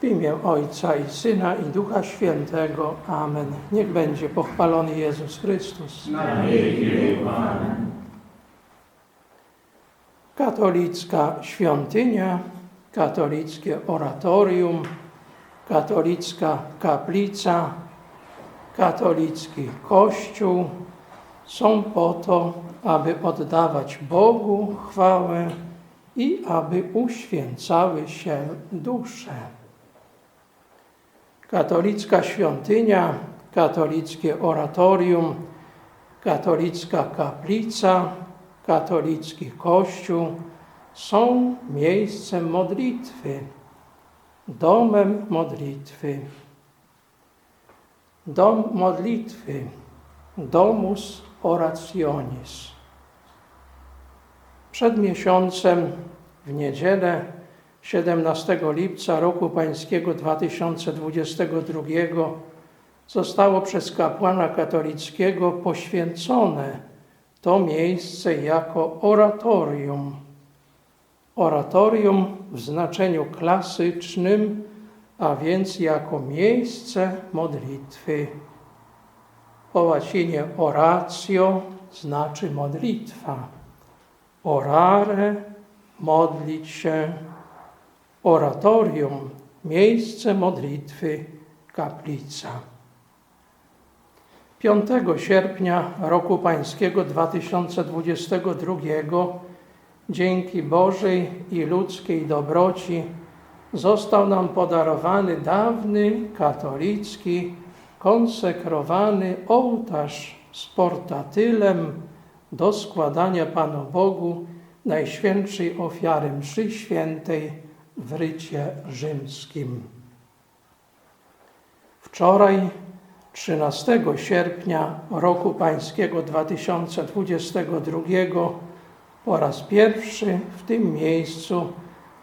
W imię Ojca i Syna i Ducha Świętego. Amen. Niech będzie pochwalony Jezus Chrystus. Amen. Katolicka świątynia, katolickie oratorium, katolicka kaplica, katolicki kościół są po to, aby oddawać Bogu chwałę i aby uświęcały się dusze. Katolicka świątynia, katolickie oratorium, katolicka kaplica, katolicki kościół są miejscem modlitwy, domem modlitwy. Dom modlitwy, domus orationis. Przed miesiącem w niedzielę 17 lipca roku pańskiego 2022 zostało przez kapłana katolickiego poświęcone to miejsce jako oratorium. Oratorium w znaczeniu klasycznym, a więc jako miejsce modlitwy. Po łacinie oratio znaczy modlitwa. Orare, modlić się. Oratorium, miejsce modlitwy, kaplica. 5 sierpnia roku pańskiego 2022 dzięki Bożej i ludzkiej dobroci został nam podarowany dawny katolicki konsekrowany ołtarz z portatylem do składania Panu Bogu Najświętszej ofiary mszy świętej w rycie rzymskim. Wczoraj 13 sierpnia roku pańskiego 2022 po raz pierwszy w tym miejscu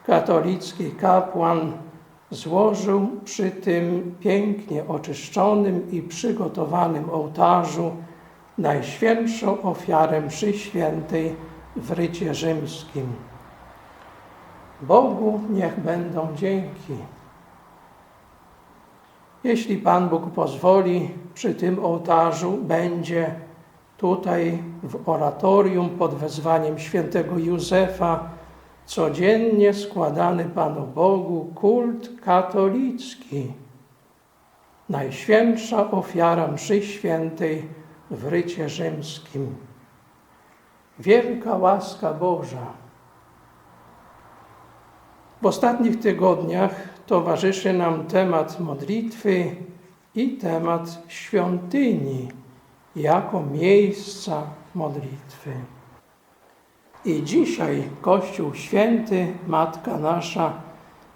katolicki kapłan złożył przy tym pięknie oczyszczonym i przygotowanym ołtarzu najświętszą ofiarę mszy świętej w rycie rzymskim. Bogu niech będą dzięki. Jeśli Pan Bóg pozwoli, przy tym ołtarzu będzie tutaj w oratorium pod wezwaniem świętego Józefa codziennie składany Panu Bogu kult katolicki. Najświętsza ofiara mszy świętej w rycie rzymskim. Wielka łaska Boża. W ostatnich tygodniach towarzyszy nam temat modlitwy i temat świątyni jako miejsca modlitwy. I dzisiaj Kościół Święty, Matka Nasza,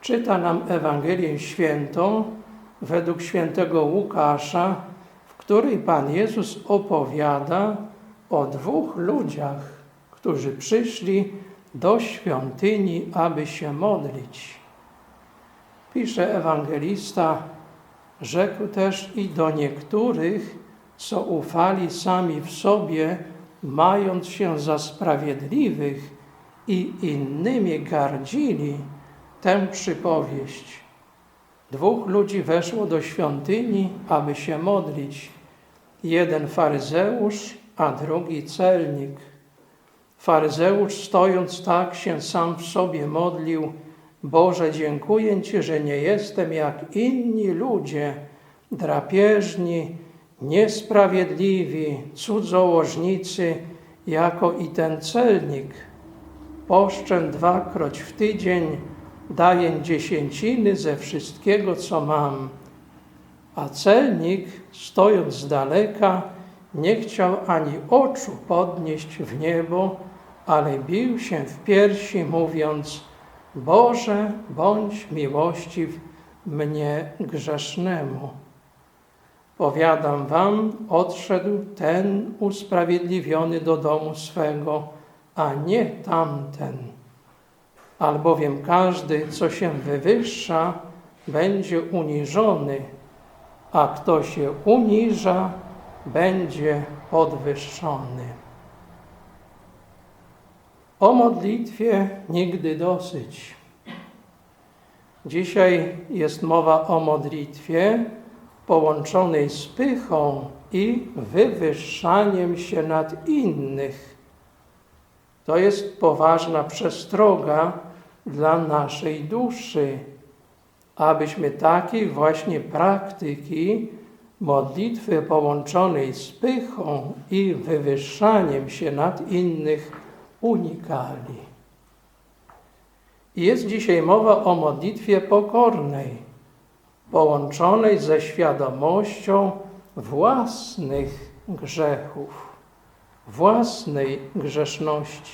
czyta nam Ewangelię Świętą według świętego Łukasza, w której Pan Jezus opowiada o dwóch ludziach, którzy przyszli do świątyni, aby się modlić. Pisze ewangelista, rzekł też i do niektórych, co ufali sami w sobie, mając się za sprawiedliwych i innymi gardzili, tę przypowieść. Dwóch ludzi weszło do świątyni, aby się modlić. Jeden faryzeusz, a drugi celnik. Faryzeusz stojąc tak się sam w sobie modlił, Boże, dziękuję Ci, że nie jestem jak inni ludzie, drapieżni, niesprawiedliwi, cudzołożnicy, jako i ten celnik. Poszczę dwakroć w tydzień, daję dziesięciny ze wszystkiego, co mam. A celnik, stojąc z daleka, nie chciał ani oczu podnieść w niebo, ale bił się w piersi, mówiąc: Boże, bądź miłościw mnie grzesznemu. Powiadam wam, odszedł ten usprawiedliwiony do domu swego, a nie tamten. Albowiem każdy, co się wywyższa, będzie uniżony, a kto się uniża, będzie podwyższony. O modlitwie nigdy dosyć. Dzisiaj jest mowa o modlitwie połączonej z pychą i wywyższaniem się nad innych. To jest poważna przestroga dla naszej duszy, abyśmy takiej właśnie praktyki modlitwy połączonej z pychą i wywyższaniem się nad innych unikali. Jest dzisiaj mowa o modlitwie pokornej, połączonej ze świadomością własnych grzechów, własnej grzeszności.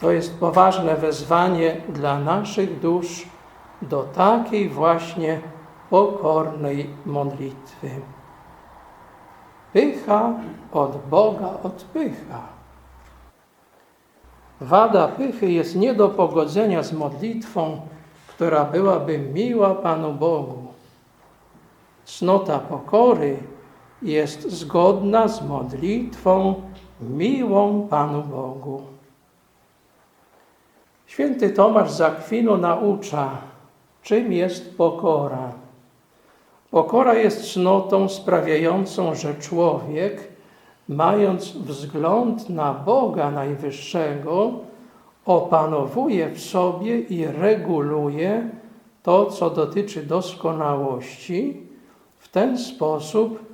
To jest poważne wezwanie dla naszych dusz do takiej właśnie pokornej modlitwy. Pycha od Boga odpycha. Wada pychy jest nie do pogodzenia z modlitwą, która byłaby miła Panu Bogu. Cnota pokory jest zgodna z modlitwą miłą Panu Bogu. Święty Tomasz z Akwinu naucza, czym jest pokora. Pokora jest cnotą sprawiającą, że człowiek, mając wzgląd na Boga Najwyższego, opanowuje w sobie i reguluje to, co dotyczy doskonałości, w ten sposób,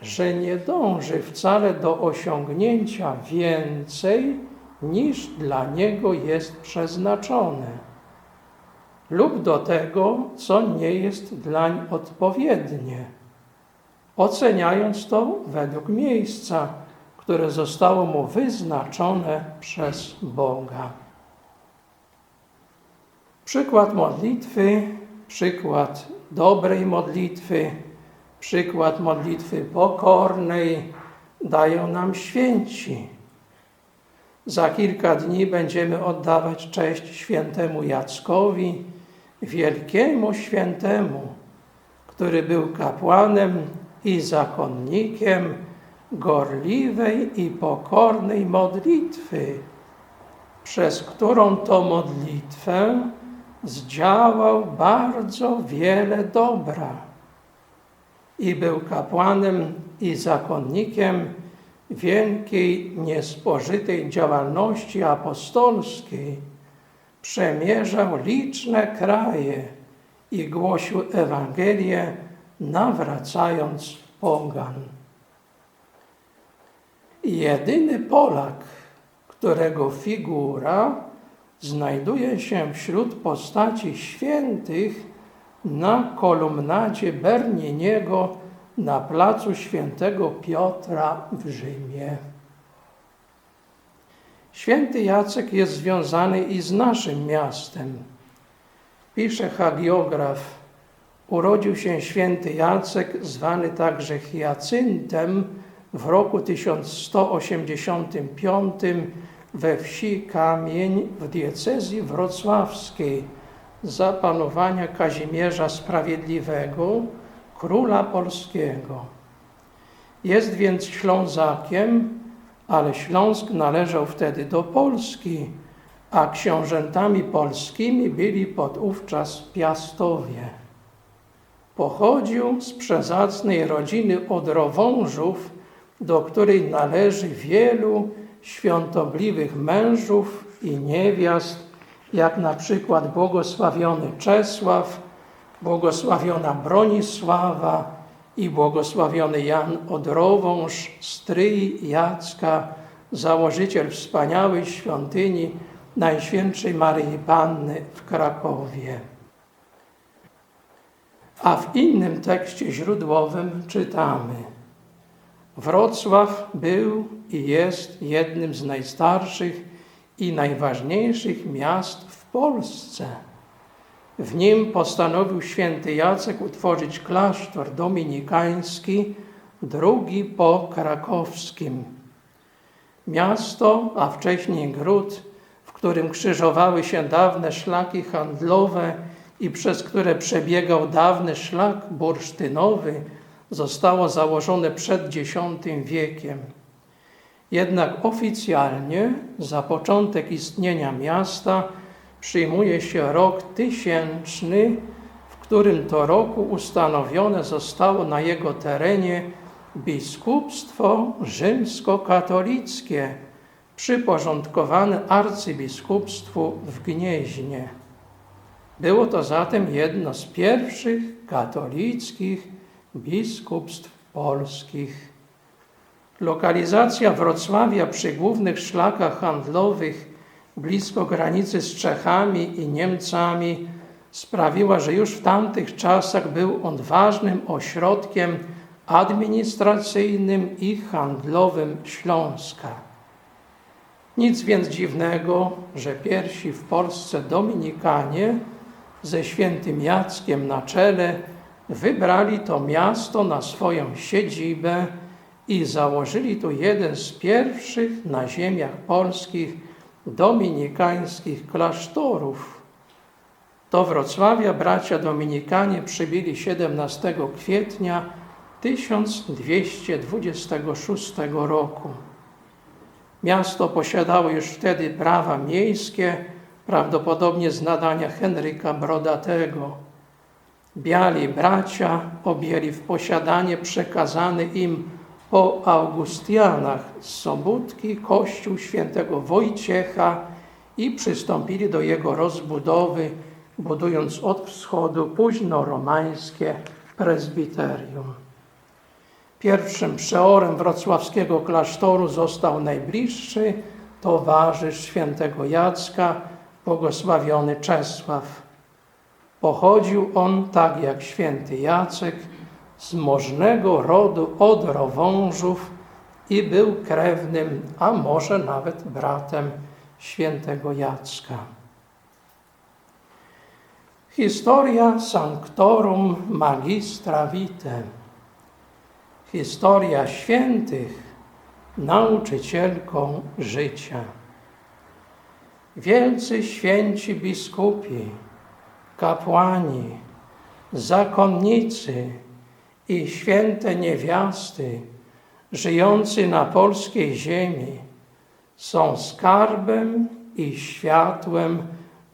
że nie dąży wcale do osiągnięcia więcej, niż dla niego jest przeznaczone, lub do tego, co nie jest dlań odpowiednie, oceniając to według miejsca, które zostało mu wyznaczone przez Boga. Przykład modlitwy, przykład dobrej modlitwy, przykład modlitwy pokornej dają nam święci. Za kilka dni będziemy oddawać cześć świętemu Jackowi, wielkiemu świętemu, który był kapłanem i zakonnikiem gorliwej i pokornej modlitwy, przez którą to modlitwę zdziałał bardzo wiele dobra i był kapłanem i zakonnikiem wielkiej, niespożytej działalności apostolskiej, przemierzał liczne kraje i głosił Ewangelię, nawracając pogan. Jedyny Polak, którego figura znajduje się wśród postaci świętych na kolumnacie Berniniego na placu świętego Piotra w Rzymie. Święty Jacek jest związany i z naszym miastem. Pisze hagiograf, urodził się święty Jacek, zwany także Hyacyntem, w roku 1185 we wsi Kamień w diecezji wrocławskiej za panowania Kazimierza Sprawiedliwego, króla polskiego. Jest więc Ślązakiem, ale Śląsk należał wtedy do Polski, a książętami polskimi byli podówczas Piastowie. Pochodził z przezacnej rodziny Odrowążów, do której należy wielu świątobliwych mężów i niewiast, jak na przykład błogosławiony Czesław, błogosławiona Bronisława i błogosławiony Jan Odrowąż, stryj Jacka, założyciel wspaniałej świątyni Najświętszej Maryi Panny w Krakowie. A w innym tekście źródłowym czytamy: Wrocław był i jest jednym z najstarszych i najważniejszych miast w Polsce. W nim postanowił święty Jacek utworzyć klasztor dominikański, drugi po krakowskim. Miasto, a wcześniej gród, w którym krzyżowały się dawne szlaki handlowe i przez które przebiegał dawny szlak bursztynowy, zostało założone przed X wiekiem. Jednak oficjalnie za początek istnienia miasta przyjmuje się rok tysięczny, w którym to roku ustanowione zostało na jego terenie biskupstwo rzymskokatolickie, przyporządkowane arcybiskupstwu w Gnieźnie. Było to zatem jedno z pierwszych katolickich biskupstw polskich. Lokalizacja Wrocławia przy głównych szlakach handlowych blisko granicy z Czechami i Niemcami sprawiła, że już w tamtych czasach był on ważnym ośrodkiem administracyjnym i handlowym Śląska. Nic więc dziwnego, że pierwsi w Polsce Dominikanie ze świętym Jackiem na czele wybrali to miasto na swoją siedzibę i założyli tu jeden z pierwszych na ziemiach polskich dominikańskich klasztorów. Do Wrocławia bracia dominikanie przybyli 17 kwietnia 1226 roku. Miasto posiadało już wtedy prawa miejskie, prawdopodobnie z nadania Henryka Brodatego. Biali bracia objęli w posiadanie przekazany im po Augustianach z Sobótki kościół świętego Wojciecha i przystąpili do jego rozbudowy, budując od wschodu późno-romańskie prezbiterium. Pierwszym przeorem wrocławskiego klasztoru został najbliższy towarzysz świętego Jacka, błogosławiony Czesław. Pochodził on, tak jak święty Jacek, z możnego rodu odrowążów i był krewnym, a może nawet bratem świętego Jacka. Historia Sanctorum Magistra Vitae. Historia świętych, nauczycielką życia. Wielcy święci biskupi, kapłani, zakonnicy i święte niewiasty żyjący na polskiej ziemi są skarbem i światłem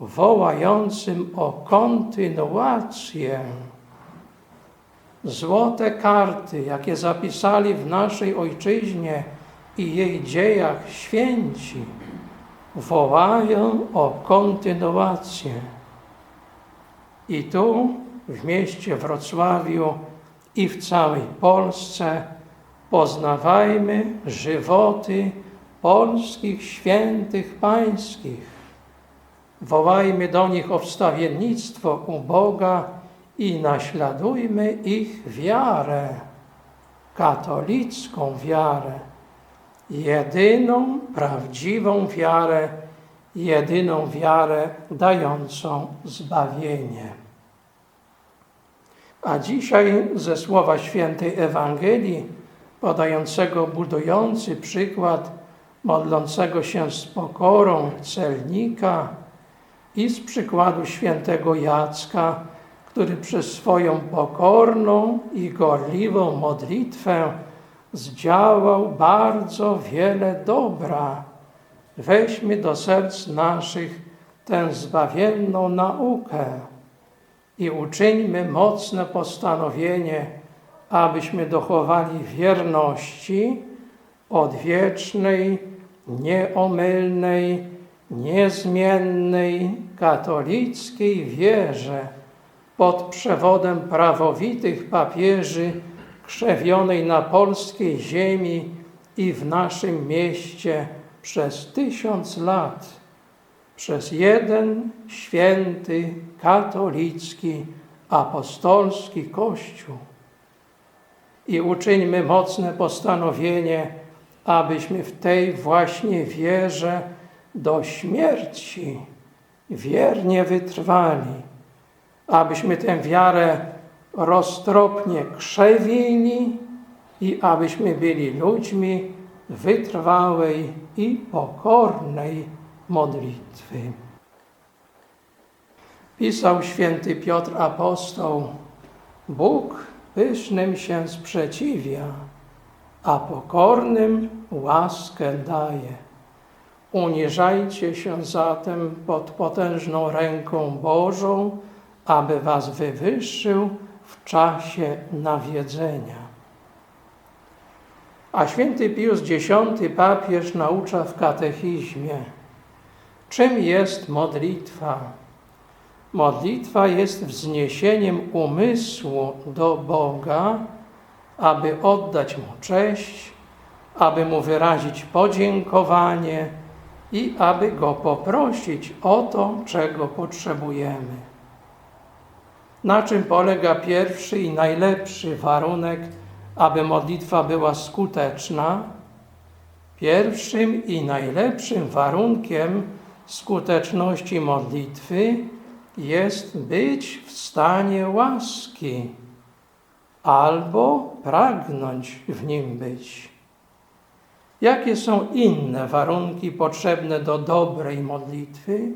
wołającym o kontynuację. Złote karty, jakie zapisali w naszej ojczyźnie i jej dziejach święci, wołają o kontynuację. I tu, w mieście Wrocławiu i w całej Polsce, poznawajmy żywoty polskich świętych pańskich. Wołajmy do nich o wstawiennictwo u Boga i naśladujmy ich wiarę, katolicką wiarę, jedyną prawdziwą wiarę, jedyną wiarę dającą zbawienie. A dzisiaj ze słowa świętej Ewangelii, podającego budujący przykład modlącego się z pokorą celnika i z przykładu świętego Jacka, który przez swoją pokorną i gorliwą modlitwę zdziałał bardzo wiele dobra. Weźmy do serc naszych tę zbawienną naukę i uczyńmy mocne postanowienie, abyśmy dochowali wierności odwiecznej, nieomylnej, niezmiennej, katolickiej wierze pod przewodem prawowitych papieży krzewionej na polskiej ziemi i w naszym mieście przez tysiąc lat, przez jeden święty, katolicki, apostolski Kościół. I uczyńmy mocne postanowienie, abyśmy w tej właśnie wierze do śmierci wiernie wytrwali, abyśmy tę wiarę roztropnie krzewili i abyśmy byli ludźmi wytrwałej i pokornej modlitwy. Pisał święty Piotr Apostoł, Bóg pysznym się sprzeciwia, a pokornym łaskę daje. Uniżajcie się zatem pod potężną ręką Bożą, aby was wywyższył w czasie nawiedzenia. A święty Pius X papież naucza w katechizmie, czym jest modlitwa. Modlitwa jest wzniesieniem umysłu do Boga, aby oddać Mu cześć, aby Mu wyrazić podziękowanie i aby Go poprosić o to, czego potrzebujemy. Na czym polega pierwszy i najlepszy warunek, aby modlitwa była skuteczna? Pierwszym i najlepszym warunkiem skuteczności modlitwy jest być w stanie łaski albo pragnąć w nim być. Jakie są inne warunki potrzebne do dobrej modlitwy?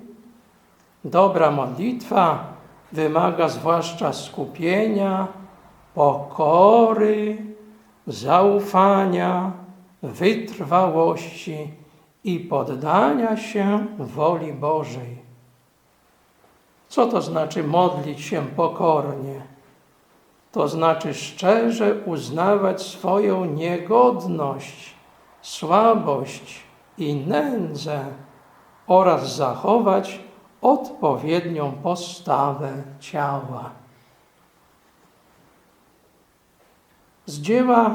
Dobra modlitwa wymaga zwłaszcza skupienia, pokory, zaufania, wytrwałości i poddania się woli Bożej. Co to znaczy modlić się pokornie? To znaczy szczerze uznawać swoją niegodność, słabość i nędzę oraz zachować odpowiednią postawę ciała. Z dzieła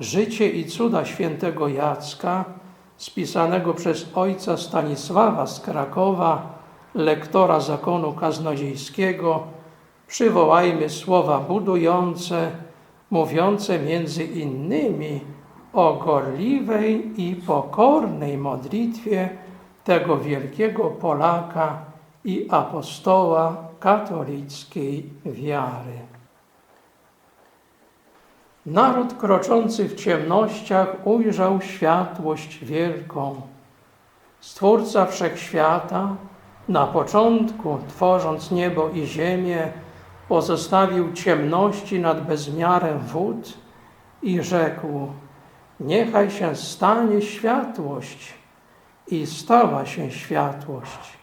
Życie i cuda świętego Jacka, spisanego przez ojca Stanisława z Krakowa, lektora zakonu kaznodziejskiego, przywołajmy słowa budujące, mówiące między innymi o gorliwej i pokornej modlitwie tego wielkiego Polaka i apostoła katolickiej wiary. Naród kroczący w ciemnościach ujrzał światłość wielką. Stwórca wszechświata, na początku tworząc niebo i ziemię, pozostawił ciemności nad bezmiarem wód i rzekł: Niechaj się stanie światłość. I stała się światłość.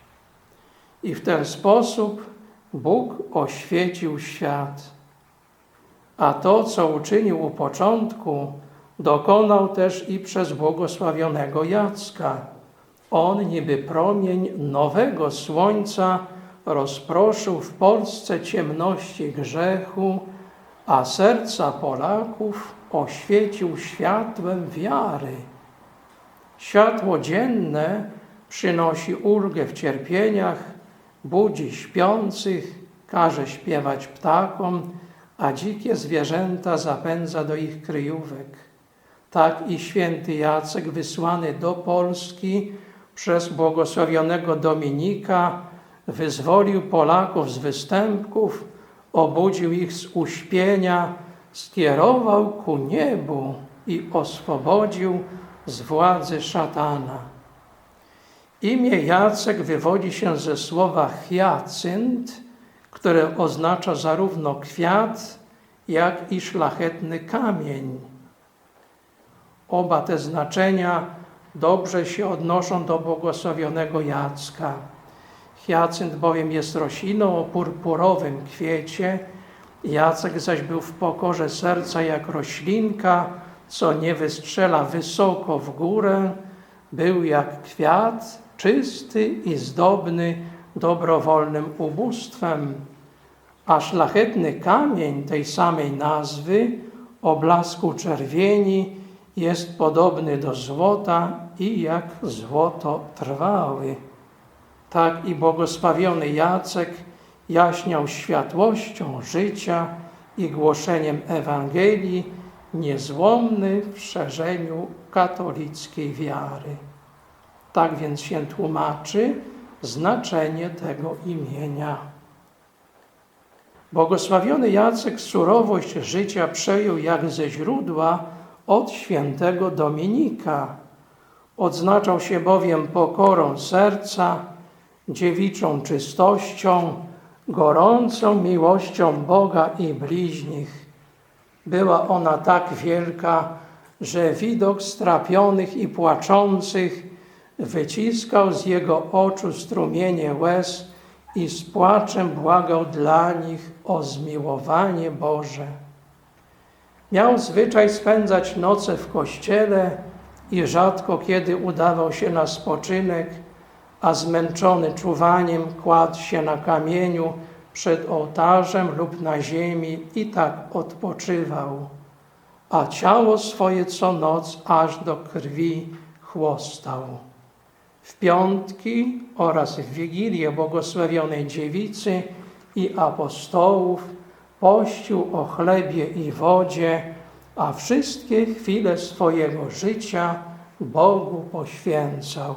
I w ten sposób Bóg oświecił świat. A to, co uczynił u początku, dokonał też i przez błogosławionego Jacka. On, niby promień nowego słońca, rozproszył w Polsce ciemności grzechu, a serca Polaków oświecił światłem wiary. Światło dzienne przynosi ulgę w cierpieniach, budzi śpiących, każe śpiewać ptakom, a dzikie zwierzęta zapędza do ich kryjówek. Tak i święty Jacek, wysłany do Polski przez błogosławionego Dominika, wyzwolił Polaków z występków, obudził ich z uśpienia, skierował ku niebu i oswobodził z władzy szatana. Imię Jacek wywodzi się ze słowa hiacynt, które oznacza zarówno kwiat, jak i szlachetny kamień. Oba te znaczenia dobrze się odnoszą do błogosławionego Jacka. Hiacynt bowiem jest rośliną o purpurowym kwiecie, Jacek zaś był w pokorze serca jak roślinka, co nie wystrzela wysoko w górę, był jak kwiat, czysty i zdobny dobrowolnym ubóstwem. A szlachetny kamień tej samej nazwy, o blasku czerwieni, jest podobny do złota i jak złoto trwały. Tak i błogosławiony Jacek jaśniał światłością życia i głoszeniem Ewangelii, niezłomny w szerzeniu katolickiej wiary. Tak więc się tłumaczy znaczenie tego imienia. Błogosławiony Jacek surowość życia przejął jak ze źródła od świętego Dominika. Odznaczał się bowiem pokorą serca, dziewiczą czystością, gorącą miłością Boga i bliźnich. Była ona tak wielka, że widok strapionych i płaczących wyciskał z jego oczu strumienie łez i z płaczem błagał dla nich o zmiłowanie Boże. Miał zwyczaj spędzać noce w kościele i rzadko kiedy udawał się na spoczynek, a zmęczony czuwaniem kładł się na kamieniu przed ołtarzem lub na ziemi i tak odpoczywał, a ciało swoje co noc aż do krwi chłostał. W piątki oraz w Wigilię błogosławionej dziewicy i apostołów pościł o chlebie i wodzie, a wszystkie chwile swojego życia Bogu poświęcał.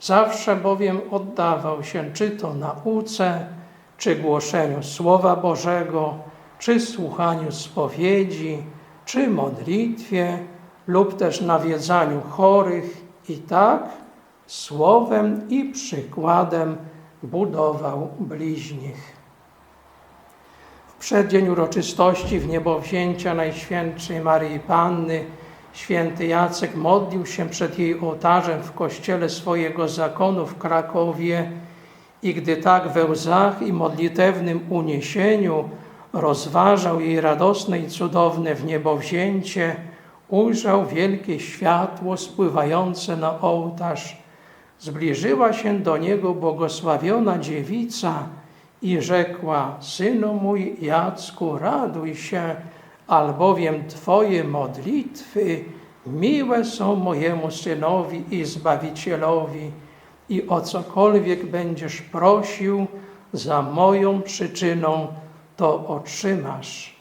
Zawsze bowiem oddawał się czy to nauce, czy głoszeniu Słowa Bożego, czy słuchaniu spowiedzi, czy modlitwie, lub też nawiedzaniu chorych i tak słowem i przykładem budował bliźnich. W przeddzień uroczystości w Najświętszej Maryi Panny święty Jacek modlił się przed jej ołtarzem w kościele swojego zakonu w Krakowie i gdy tak we łzach i modlitewnym uniesieniu rozważał jej radosne i cudowne w niebo wzięcie, ujrzał wielkie światło spływające na ołtarz. Zbliżyła się do niego błogosławiona dziewica i rzekła: Synu mój Jacku, raduj się, albowiem Twoje modlitwy miłe są mojemu synowi i zbawicielowi i o cokolwiek będziesz prosił za moją przyczyną, to otrzymasz.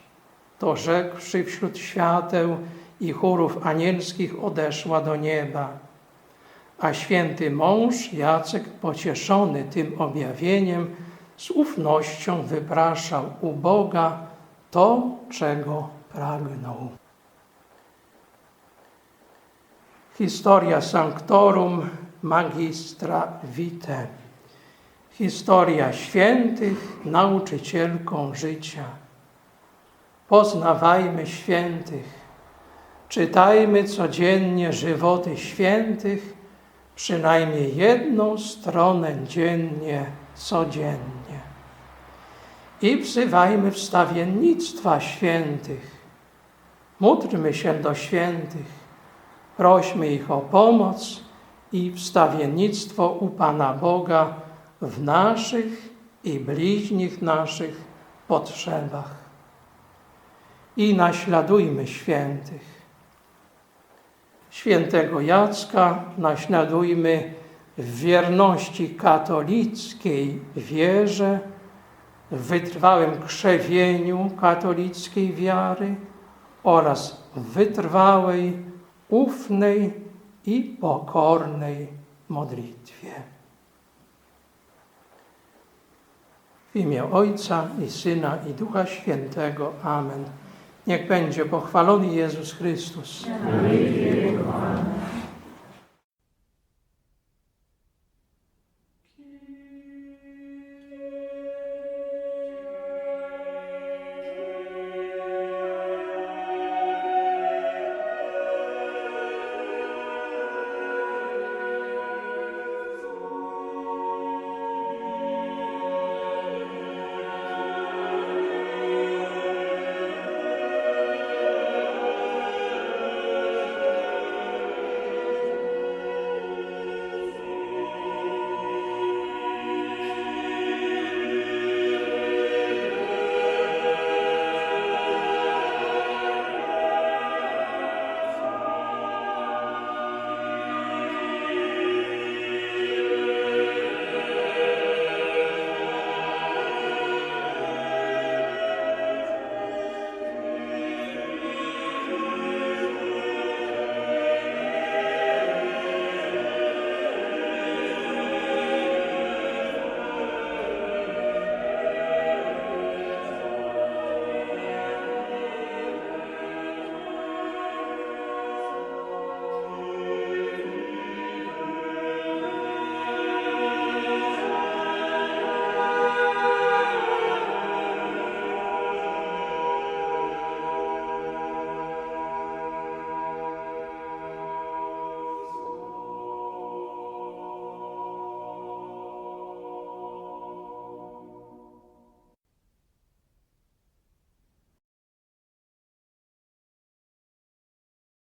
To rzekłszy wśród świateł i chórów anielskich odeszła do nieba. A święty mąż Jacek, pocieszony tym objawieniem, z ufnością wypraszał u Boga to, czego pragnął. Historia Sanctorum Magistra Vitae. Historia świętych, nauczycielką życia. Poznawajmy świętych. Czytajmy codziennie żywoty świętych, przynajmniej jedną stronę dziennie, codziennie. I wzywajmy wstawiennictwa świętych. Módlmy się do świętych, prośmy ich o pomoc i wstawiennictwo u Pana Boga w naszych i bliźnich naszych potrzebach. I naśladujmy świętych. Świętego Jacka naśladujmy w wierności katolickiej wierze, w wytrwałym krzewieniu katolickiej wiary oraz wytrwałej, ufnej i pokornej modlitwie. W imię Ojca i Syna i Ducha Świętego. Amen. Niech będzie pochwalony Jezus Chrystus. Amen.